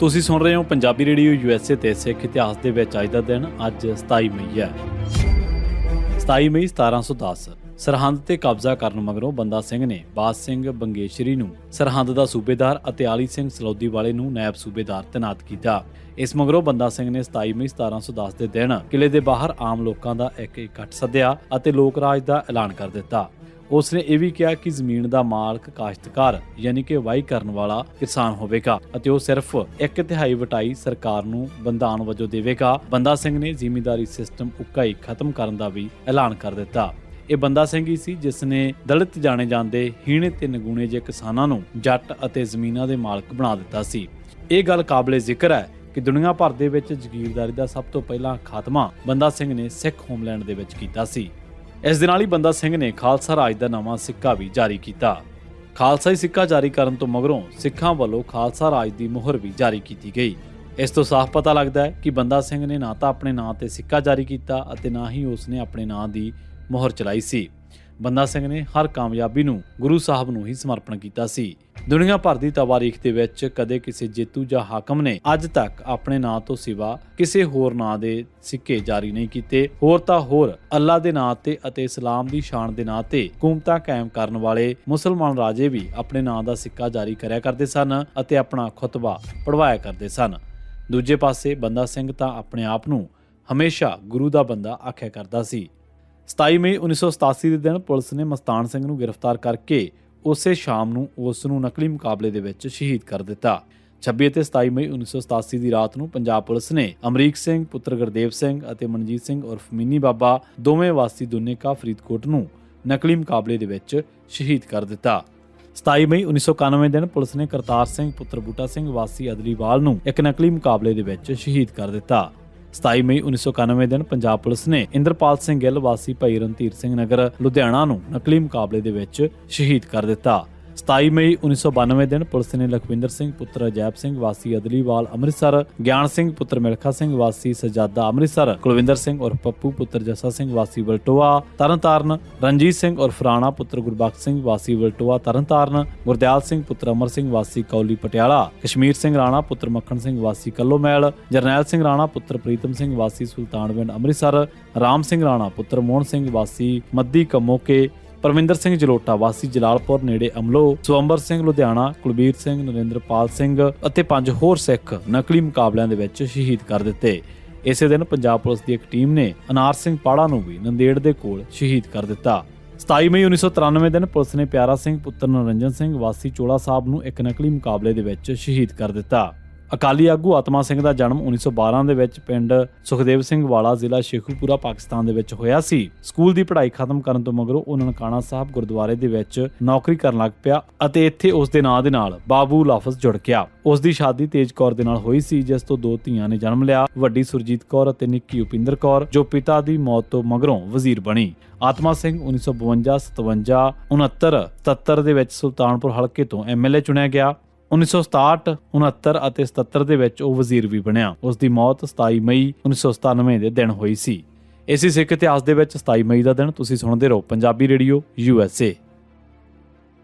ਤੁਸੀਂ ਸੁਣ ਰਹੇ ਹੋ ਪੰਜਾਬੀ ਰੇਡੀਓ ਯੂਐਸਏ ਤੇ ਸਿੱਖ ਇਤਿਹਾਸ ਦੇ ਵਿੱਚ ਅੱਜ ਦਾ ਦਿਨ, ਅੱਜ 27 ਮਈ ਹੈ। 27 ਮਈ 1710 ਸਰਹੰਦ ਤੇ ਕਬਜ਼ਾ ਕਰਨ ਮਗਰੋਂ ਬੰਦਾ ਸਿੰਘ ਨੇ ਬਾਸ ਸਿੰਘ ਬੰਗੇਸ਼ਰੀ ਨੂੰ ਸਰਹੰਦ ਦਾ ਸੂਬੇਦਾਰ ਅਤੇ ਆਲੀ ਸਿੰਘ ਸਲੌਦੀ ਵਾਲੇ ਨੂੰ ਨਾਇਬ ਸੂਬੇਦਾਰ ਤੈਨਾਤ ਕੀਤਾ। ਇਸ ਮਗਰੋਂ ਬੰਦਾ ਸਿੰਘ ਨੇ 27 ਮਈ 1710 ਦੇ ਦਿਨ ਕਿਲੇ ਦੇ ਬਾਹਰ ਆਮ ਲੋਕਾਂ ਦਾ ਇੱਕ ਇਕੱਠ ਸੱਦਿਆ ਅਤੇ ਲੋਕ ਰਾਜ ਦਾ ਐਲਾਨ ਕਰ ਦਿੱਤਾ। ਉਸ ਨੇ ਇਹ ਵੀ ਕਿਹਾ ਕਿ ਜ਼ਮੀਨ ਦਾ ਮਾਲਕ ਕਾਸ਼ਤਕਾਰ, ਯਾਨੀ ਕਿ ਵਾਹੀ ਕਰਨ ਵਾਲਾ ਕਿਸਾਨ ਹੋਵੇਗਾ ਅਤੇ ਉਹ ਸਿਰਫ ਇੱਕ ਤਿਹਾਈ ਵਟਾਈ ਸਰਕਾਰ ਨੂੰ ਬੰਦਾਨ ਵਜੋਂ ਦੇਵੇਗਾ। ਬੰਦਾ ਸਿੰਘ ਨੇ ਜ਼ਿਮੀਂਦਾਰੀ ਸਿਸਟਮ ਉਕਾਈ ਖਤਮ ਕਰਨ ਦਾ ਵੀ ਐਲਾਨ ਕਰ ਦਿੱਤਾ। ਇਹ ਬੰਦਾ ਸਿੰਘ ਹੀ ਸੀ ਜਿਸ ਨੇ ਦਲਿਤ ਜਾਣੇ ਜਾਂਦੇ ਹੀਣੇ ਤੇ ਨਗੂਣੇ ਜੇ ਕਿਸਾਨਾਂ ਨੂੰ ਜੱਟ ਅਤੇ ਜ਼ਮੀਨਾਂ ਦੇ ਮਾਲਕ ਬਣਾ ਦਿੱਤਾ ਸੀ। ਇਹ ਗੱਲ ਕਾਬਲੇ ਜ਼ਿਕਰ ਹੈ ਕਿ ਦੁਨੀਆ ਭਰ ਦੇ ਵਿੱਚ ਜ਼ਗੀਰਦਾਰੀ ਦਾ ਸਭ ਤੋਂ ਪਹਿਲਾਂ ਖਾਤਮਾ ਬੰਦਾ ਸਿੰਘ ਨੇ ਸਿੱਖ ਹੋਮਲੈਂਡ ਦੇ ਵਿੱਚ ਕੀਤਾ ਸੀ। ਇਸ ਦੇ ਨਾਲ ਹੀ ਬੰਦਾ ਸਿੰਘ ਨੇ ਖਾਲਸਾ ਰਾਜ ਦਾ ਨਵਾਂ ਸਿੱਕਾ ਵੀ ਜਾਰੀ ਕੀਤਾ। ਖਾਲਸਾਈ ਸਿੱਕਾ ਜਾਰੀ ਕਰਨ ਤੋਂ ਮਗਰੋਂ ਸਿੱਖਾਂ ਵੱਲੋਂ ਖਾਲਸਾ ਰਾਜ ਦੀ ਮੁਹਰ ਵੀ ਜਾਰੀ ਕੀਤੀ ਗਈ। ਇਸ ਤੋਂ ਸਾਫ਼ ਪਤਾ ਲੱਗਦਾ ਹੈ ਕਿ ਬੰਦਾ ਸਿੰਘ ਨੇ ਨਾ ਤਾਂ ਆਪਣੇ ਨਾਂ ਤੇ ਸਿੱਕਾ ਜਾਰੀ ਕੀਤਾ ਅਤੇ ਨਾ ਹੀ ਉਸ ਨੇ ਆਪਣੇ ਨਾਂ ਦੀ ਮੁਹਰ ਚਲਾਈ ਸੀ। ਬੰਦਾ ਸਿੰਘ ਨੇ ਹਰ ਕਾਮਯਾਬੀ ਨੂੰ ਗੁਰੂ ਸਾਹਿਬ ਨੂੰ ਹੀ ਸਮਰਪਣ ਕੀਤਾ ਸੀ। ਦੁਨੀਆ ਭਰ ਦੀ ਤਵਾਰੀਖ ਦੇ ਵਿੱਚ ਕਦੇ ਕਿਸੇ ਜੇਤੂ ਜਾਂ ਹਾਕਮ ਨੇ ਅੱਜ ਤੱਕ ਆਪਣੇ ਨਾਂ ਤੋਂ ਸਿਵਾ ਕਿਸੇ ਹੋਰ ਨਾਂ ਦੇ ਸਿੱਕੇ ਜਾਰੀ ਨਹੀਂ ਕੀਤੇ। ਹੋਰ ਤਾਂ ਹੋਰ, ਅੱਲਾ ਦੇ ਨਾਂ ਤੇ ਅਤੇ ਇਸਲਾਮ ਦੀ ਸ਼ਾਨ ਦੇ ਨਾਂ ਤੇ ਹਕੂਮਤਾਂ ਕਾਇਮ ਕਰਨ ਵਾਲੇ ਮੁਸਲਮਾਨ ਰਾਜੇ ਵੀ ਆਪਣੇ ਨਾਂ ਦਾ ਸਿੱਕਾ ਜਾਰੀ ਕਰਿਆ ਕਰਦੇ ਸਨ ਅਤੇ ਆਪਣਾ ਖੁਤਬਾ ਪੜਵਾਇਆ ਕਰਦੇ ਸਨ। ਦੂਜੇ ਪਾਸੇ ਬੰਦਾ ਸਿੰਘ ਤਾਂ ਆਪਣੇ ਆਪ ਨੂੰ ਹਮੇਸ਼ਾ ਗੁਰੂ ਦਾ ਬੰਦਾ ਆਖਿਆ ਕਰਦਾ ਸੀ। 27 ਮਈ 1987 ਦੇ ਦਿਨ ਪੁਲਿਸ ਨੇ ਮਸਤਾਨ ਸਿੰਘ ਨੂੰ ਗ੍ਰਿਫਤਾਰ ਕਰਕੇ ਉਸੇ ਸ਼ਾਮ ਨੂੰ ਉਸ ਨੂੰ ਨਕਲੀ ਮੁਕਾਬਲੇ ਦੇ ਵਿੱਚ ਸ਼ਹੀਦ ਕਰ ਦਿੱਤਾ। 26 ਅਤੇ 27 ਮਈ 1987 ਦੀ ਰਾਤ ਨੂੰ ਪੰਜਾਬ ਪੁਲਿਸ ਨੇ ਅਮਰੀਕ ਸਿੰਘ, ਪੁੱਤਰ ਗੁਰਦੇਵ ਸਿੰਘ ਅਤੇ ਮਨਜੀਤ ਸਿੰਘ ਉਰਫ ਮਿੰਨੀ ਬਾਬਾ, ਦੋਵੇਂ ਵਾਸੀ ਦੁਨੇਕਾ ਫਰੀਦਕੋਟ ਨੂੰ ਨਕਲੀ ਮੁਕਾਬਲੇ ਦੇ ਵਿੱਚ ਸ਼ਹੀਦ ਕਰ ਦਿੱਤਾ। 27 ਮਈ 1991 ਦਿਨ ਪੁਲਿਸ ਨੇ ਕਰਤਾਰ ਸਿੰਘ, ਪੁੱਤਰ ਬੂਟਾ ਸਿੰਘ ਵਾਸੀ ਅਦਲੀਵਾਲ ਨੂੰ ਇੱਕ ਨਕਲੀ ਮੁਕਾਬਲੇ ਦੇ ਵਿੱਚ ਸ਼ਹੀਦ ਕਰ ਦਿੱਤਾ। 27 ਮਈ 1991 ਦਿਨ ਪੰਜਾਬ ਪੁਲਿਸ ਨੇ ਇੰਦਰਪਾਲ ਸਿੰਘ ਗਿੱਲ ਵਾਸੀ ਭਾਈ ਰਣਧੀਰ ਸਿੰਘ ਨਗਰ ਲੁਧਿਆਣਾ ਨੂੰ ਨਕਲੀ ਮੁਕਾਬਲੇ ਦੇ ਵਿੱਚ ਸ਼ਹੀਦ ਕਰ ਦਿੱਤਾ। 27 ਮਈ 1992 ਦਿਨ ਪੁਲਿਸ ਨੇ ਲਖਵਿੰਦਰ ਸਿੰਘ, ਪੁੱਤਰ ਅਜੈਬ ਸਿੰਘ, ਵਾਸੀ ਅਦਲੀਵਾਲ, ਅੰਮ੍ਰਿਤਸਰ, ਗਿਆਨ ਸਿੰਘ, ਪੁੱਤਰ ਮਿਲਖਾ ਸਿੰਘ, ਵਾਸੀ ਸਜਾਦਾ ਅੰਮ੍ਰਿਤਸਰ, ਕੁਲਵਿੰਦਰ ਸਿੰਘ ਉਰਫ ਪੱਪੂ, ਪੁੱਤਰ ਜੱਸਾ ਸਿੰਘ, ਵਾਸੀ ਵਲਟੋਆ, ਤਰਨਤਾਰਨ, ਰਣਜੀਤ ਸਿੰਘ ਉਰਫ ਰਾਣਾ, ਪੁੱਤਰ ਗੁਰਬਖਸ਼ ਸਿੰਘ, ਵਾਸੀ ਵਲਟੋਆ, ਤਰਨਤਾਰਨ, ਗੁਰਦਿਆਲ ਸਿੰਘ, ਪੁੱਤਰ ਅਮਰ ਸਿੰਘ, ਵਾਸੀ ਕੌਲੀ ਪਟਿਆਲਾ, ਕਸ਼ਮੀਰ ਸਿੰਘ ਰਾਣਾ, ਪੁੱਤਰ ਮੱਖਣ ਸਿੰਘ, ਵਾਸੀ ਕੱਲੋਮੈਲ, ਜਰਨੈਲ ਸਿੰਘ ਰਾਣਾ, ਪੁੱਤਰ ਪ੍ਰੀਤਮ ਸਿੰਘ, ਵਾਸੀ ਸੁਲਤਾਨਵਿੰਡ ਅੰਮ੍ਰਿਤਸਰ, ਰਾਮ ਸਿੰਘ ਰਾਣਾ, ਪੁੱਤਰ ਮੋਹਨ ਸਿੰਘ, ਵਾਸੀ ਮੱਦੀ ਕਮੋਕੇ ਪਰਮਿੰਦਰ ਸਿੰਘ ਜਲੋਟਾ, ਵਾਸੀ ਜਲਾਲਪੁਰ, ਨੇੜੇ ਅਮਲੋ, ਸਵੰਬਰ ਸਿੰਘ, ਲੁਧਿਆਣਾ, ਕੁਲਬੀਰ ਸਿੰਘ, ਨਰਿੰਦਰਪਾਲ ਸਿੰਘ ਅਤੇ ਪੰਜ ਹੋਰ ਸਿੱਖ ਨਕਲੀ ਮੁਕਾਬਲਿਆਂ ਦੇ ਵਿੱਚ ਸ਼ਹੀਦ ਕਰ ਦਿੱਤੇ। ਇਸੇ ਦਿਨ ਪੰਜਾਬ ਪੁਲਿਸ ਦੀ ਇੱਕ ਟੀਮ ਨੇ ਅਨਾਰ ਸਿੰਘ ਪਾੜਾ ਨੂੰ ਵੀ ਨੰਦੇੜ ਦੇ ਕੋਲ ਸ਼ਹੀਦ ਕਰ ਦਿੱਤਾ। 27 ਮਈ 1993 ਦਿਨ ਪੁਲਿਸ ਨੇ ਪਿਆਰਾ ਸਿੰਘ, ਪੁੱਤਰ ਨਰਿੰਜਨ ਸਿੰਘ, ਵਾਸੀ ਚੋਲਾ ਸਾਹਿਬ ਨੂੰ ਇੱਕ ਨਕਲੀ ਮੁਕਾਬਲੇ ਦੇ ਵਿੱਚ ਸ਼ਹੀਦ ਕਰ ਦਿੱਤਾ। ਅਕਾਲੀ ਆਗੂ ਆਤਮਾ ਸਿੰਘ ਦਾ ਜਨਮ 1912 ਦੇ ਵਿੱਚ ਪਿੰਡ ਸੁਖਦੇਵ ਸਿੰਘ ਵਾਲਾ ਜ਼ਿਲ੍ਹਾ ਸ਼ੇਖੂਪੁਰਾ, ਪਾਕਿਸਤਾਨ ਦੇ ਵਿੱਚ ਹੋਇਆ ਸੀ। ਸਕੂਲ ਦੀ ਪੜ੍ਹਾਈ ਖਤਮ ਕਰਨ ਤੋਂ ਮਗਰੋਂ ਉਹ ਨਨਕਾਣਾ ਸਾਹਿਬ ਗੁਰਦੁਆਰੇ ਦੇ ਵਿੱਚ ਨੌਕਰੀ ਕਰਨ ਲੱਗ ਪਿਆ ਅਤੇ ਇੱਥੇ ਉਸ ਦੇ ਨਾਂ ਦੇ ਨਾਲ ਬਾਬੂ ਲਫ਼ਜ਼ ਜੁੜ ਗਿਆ। ਉਸ ਦੀ ਸ਼ਾਦੀ ਤੇਜ ਕੌਰ ਦੇ ਨਾਲ ਹੋਈ ਸੀ, ਜਿਸ ਤੋਂ ਦੋ ਧੀਆਂ ਨੇ ਜਨਮ ਲਿਆ, ਵੱਡੀ ਸੁਰਜੀਤ ਕੌਰ ਅਤੇ ਨਿੱਕੀ ਉਪਿੰਦਰ ਕੌਰ, ਜੋ ਪਿਤਾ ਦੀ ਮੌਤ ਤੋਂ ਮਗਰੋਂ ਵਜ਼ੀਰ ਬਣੀ। ਆਤਮਾ ਸਿੰਘ 1952 57 69 77 ਦੇ ਵਿੱਚ ਸੁਲਤਾਨਪੁਰ ਹਲਕੇ ਤੋਂ ਐਮਐਲਏ ਚੁਣਿਆ ਗਿਆ। 1967 69 ਅਤੇ 77 ਦੇ ਵਿੱਚ ਉਹ ਵਜ਼ੀਰ ਵੀ ਬਣਿਆ। ਉਸ ਦੀ ਮੌਤ 27 ਮਈ 1997 ਦੇ ਦਿਨ ਹੋਈ ਸੀ। ਇਸੇ ਸਿੱਖ ਇਤਿਹਾਸ ਦੇ ਵਿੱਚ 27 ਮਈ ਦਾ ਦਿਨ ਤੁਸੀਂ ਸੁਣਦੇ ਰਹੋ। Punjabi radio, U S A.